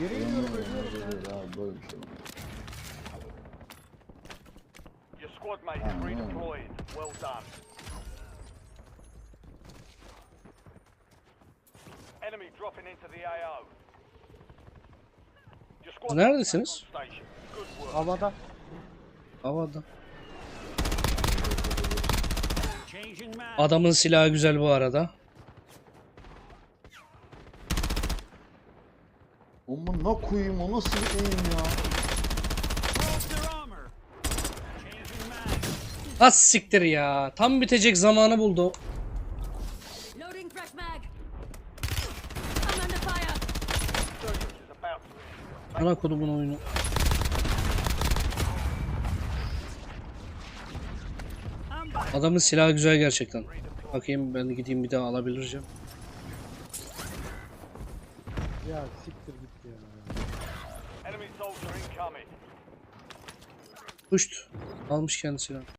Yere iniyorum ölüyorum ya. Böyle abi böyle bir şey. Your squad mate is redeploying. Well done. Enemy dropping into the AO. Your squad Neredesiniz? station. Good work. Havada. Havada. Adamın silahı güzel bu arada. Amına koyayım o nasıl bir eğim ya? Az siktir ya. Tam bitecek zamanı buldu. Ana kodumun oyunu. Adamın silahı güzel gerçekten. Bakayım ben de gideyim bir daha alabilireceğim. Ya siktir git ya. enemy soldier incoming. Puşt. Almış kendi silahı.